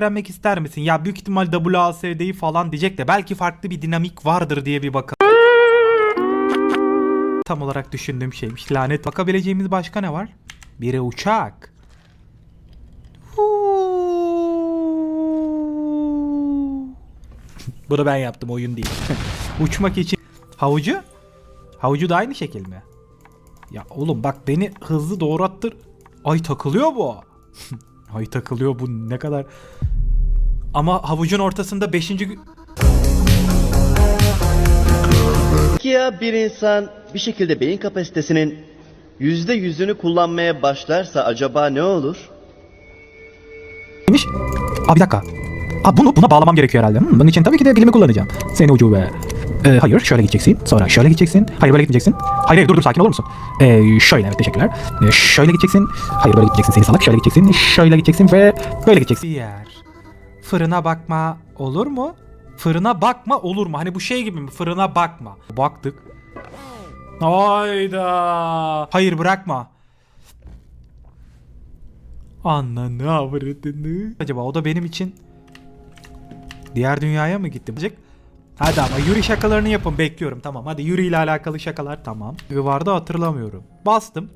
öğrenmek ister misin? Ya büyük ihtimal WASD'yi falan diyecek de belki farklı bir dinamik vardır diye bir bakalım. Tam olarak düşündüğüm şeymiş. Lanet. Bakabileceğimiz başka ne var? Biri uçak. Bunu ben yaptım oyun değil. Uçmak için havucu? Havucu da aynı şekil mi? Ya oğlum bak beni hızlı doğru attır. Ay takılıyor bu. Ay takılıyor bu ne kadar. Ama havucun ortasında 5. Peki ya bir insan bir şekilde beyin kapasitesinin yüzde yüzünü kullanmaya başlarsa acaba ne olur? Neymiş? Aa bir dakika. Aa bunu buna bağlamam gerekiyor herhalde. Hmm, bunun için tabii ki de dilimi kullanacağım. Seni ucube. Ee, hayır şöyle gideceksin. Sonra şöyle gideceksin. Hayır böyle gitmeyeceksin. Hayır hayır dur dur sakin olur musun? Ee, şöyle evet teşekkürler. Ee, şöyle gideceksin. Hayır böyle gideceksin seni salak. Şöyle gideceksin. Şöyle gideceksin ve böyle gideceksin. Yer. Fırına bakma olur mu? Fırına bakma olur mu? Hani bu şey gibi mi? Fırına bakma. Baktık. Hayda. Hayır bırakma. Ananı avradını. Acaba o da benim için diğer dünyaya mı gitti? Bacık. Hadi ama Yuri şakalarını yapın bekliyorum tamam. Hadi Yuri ile alakalı şakalar tamam. Bir vardı hatırlamıyorum. Bastım.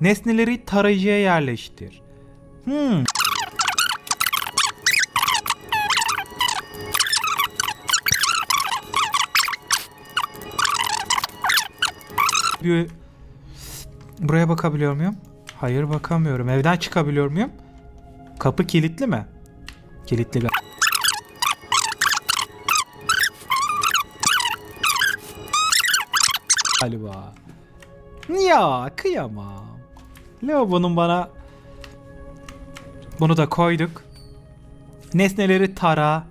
Nesneleri tarayıcıya yerleştir. Hmm. Bir buraya bakabiliyor muyum? Hayır bakamıyorum. Evden çıkabiliyor muyum? Kapı kilitli mi? Kilitli. Galiba. Ya kıyamam. Lavabonun bana bunu da koyduk. Nesneleri tara.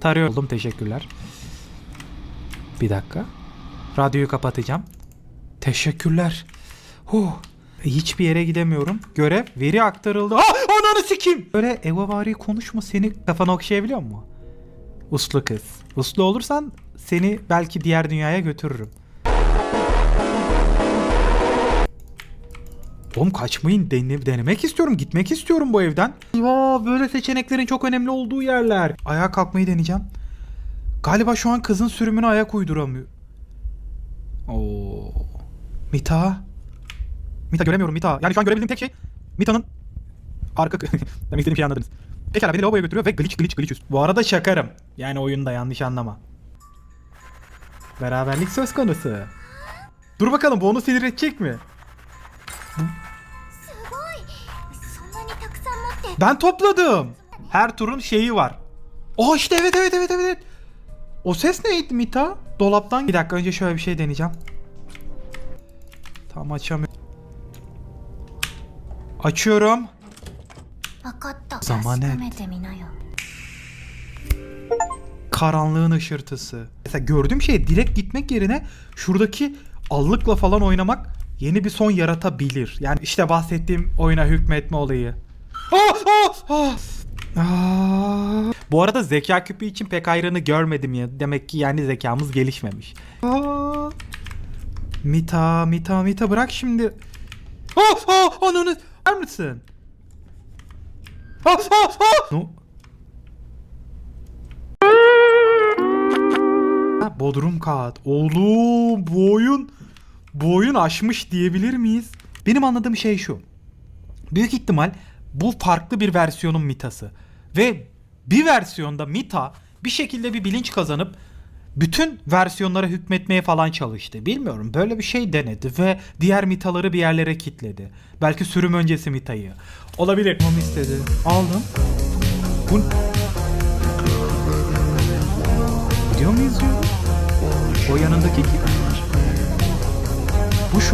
Tarıyor oldum teşekkürler. Bir dakika. Radyoyu kapatacağım. Teşekkürler. Huh. Hiçbir yere gidemiyorum. Görev veri aktarıldı. Ah ananı sikeyim. Böyle evavari konuşma seni kafana okşayabiliyor mu? Uslu kız. Uslu olursan seni belki diğer dünyaya götürürüm. Oğlum kaçmayın dene- denemek istiyorum. Gitmek istiyorum bu evden. Ya böyle seçeneklerin çok önemli olduğu yerler. Ayağa kalkmayı deneyeceğim. Galiba şu an kızın sürümüne ayak uyduramıyor. Oo. Mita. Mita göremiyorum Mita. Yani şu an görebildiğim tek şey Mita'nın arka Demek istediğim şeyi anladınız. Pekala beni lavaboya götürüyor ve glitch glitch glitch. Bu arada şakarım. Yani oyunda yanlış anlama. Beraberlik söz konusu. Dur bakalım bu onu sinir edecek mi? Ben topladım. Her turun şeyi var. Oh işte evet evet evet evet. O ses neydi Mita? Dolaptan. Bir dakika önce şöyle bir şey deneyeceğim. Tam açamıyorum. Açıyorum. Zaman Zamanet. Karanlığın ışırtısı. Mesela gördüğüm şeye direkt gitmek yerine şuradaki allıkla falan oynamak yeni bir son yaratabilir. Yani işte bahsettiğim oyuna hükmetme olayı. Ah, ah, ah. Aa. Bu arada zeka küpü için pek ayrını görmedim ya. Demek ki yani zekamız gelişmemiş. Aa. Mita, Mita, Mita bırak şimdi. Ah, ah, ananı. Ver misin? Ah, ah, ah. No. Bodrum kat. Oğlum bu oyun bu oyun aşmış diyebilir miyiz? Benim anladığım şey şu. Büyük ihtimal bu farklı bir versiyonun mitası. Ve bir versiyonda mita bir şekilde bir bilinç kazanıp bütün versiyonlara hükmetmeye falan çalıştı. Bilmiyorum böyle bir şey denedi ve diğer mitaları bir yerlere kitledi. Belki sürüm öncesi mitayı. Olabilir. Onu istedi. Aldım. Bu...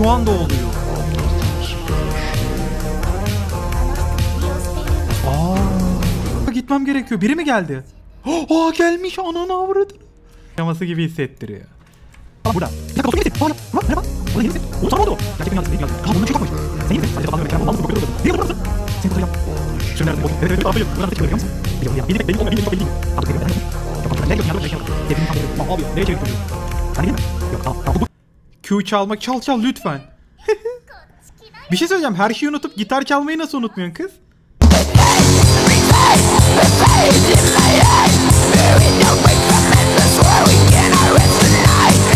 şu anda oluyor. Aa, gitmem gerekiyor. Biri mi geldi? Aa gelmiş ananı avradı. Yaması gibi hissettiriyor. Tamam burada. Bir dakika dostum yeni Aa, merhaba. Merhaba. Burada yeni misin? Oğlum sana oldu? Gerçek dünyada değil bundan bir şey kalkmış. Sen misin? Sadece böyle. Mal mısın? Korkuyor musun? Niye burada mısın? Seni kurtaracağım. Şunu nerede? Evet evet. Aferin. Buradan çıkıyor biliyor musun? Biliyorum ya. Benim olmuyor. Bildik çok belli değil. Abi benim. Yok bak. Ne diyorsun ya? Dur. Dedim tam böyle. Abi nereye çevirdim? Sen değil mi? Yok tamam. Tamam. Bu Q çalmak. Çal çal lütfen. bir şey söyleyeceğim. Her şeyi unutup gitar çalmayı nasıl unutmuyorsun kız?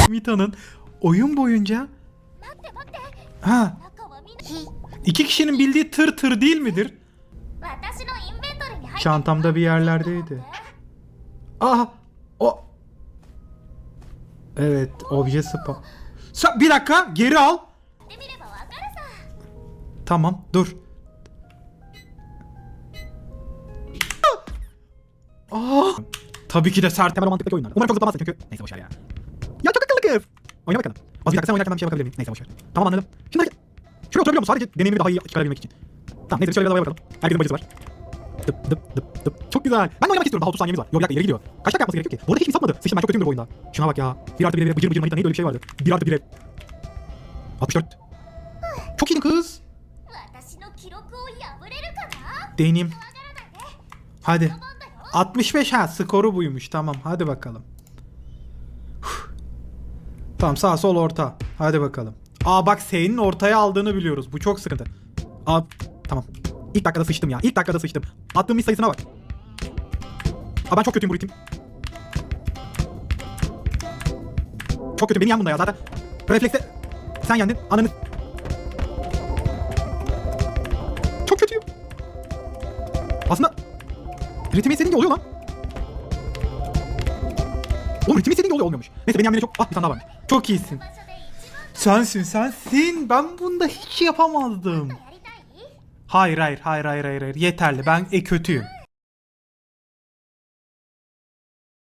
Mita'nın oyun boyunca ha iki kişinin bildiği tır tır değil midir? Çantamda bir yerlerdeydi. Ah, o. Evet, obje spam. Sa bir dakika geri al. Tamam dur. Aa, tabii ki de sert temel mantıklı oyunlar. Umarım çok zıplamazsın çünkü. Neyse boşver ya. Ya çok akıllı kız. Oyna bakalım. Az bir dakika sen oynarken ben bir şey bakabilir miyim? Neyse boşver. Tamam anladım. Şimdi şöyle oturabiliyor musun? Sadece deneyimimi daha iyi çıkarabilmek için. Tamam neyse şöyle bir havaya bakalım. Herkesin bacısı var. Dıp dıp dıp dıp. Çok güzel. Ben de oynamak istiyorum. Daha 30 saniyemiz var. Yok bir dakika ileri gidiyor. Kaç dakika yapması gerekiyor ki? Bu arada hiç kimse atmadı. Sıçtım ben çok kötüyümdür bu oyunda. Şuna bak ya. 1 artı 1 ev. Bıcır bıcır manita neydi öyle bir şey vardı. 1 artı 1 ev. 64. Çok iyiydin kız. Deneyim. Hadi. 65 ha skoru buymuş. Tamam hadi bakalım. Tamam sağ sol orta. Hadi bakalım. Aa bak Sey'nin ortaya aldığını biliyoruz. Bu çok sıkıntı. Aa tamam. İlk dakikada sıçtım ya. İlk dakikada sıçtım. Attığım mis sayısına bak. Aa ben çok kötüyüm bu ritim. Çok kötü. Beni yan bunda ya zaten. Reflekse sen yendin. Ananı... Çok kötüyüm. Aslında ritmi istediğin oluyor lan. Oğlum ritmi istediğin oluyor olmuyormuş. Neyse beni yenmene çok... Ah bir tane daha varmış. Çok iyisin. Sensin sensin. Ben bunda hiç yapamazdım. Hayır hayır hayır hayır hayır. Yeterli ben e kötüyüm.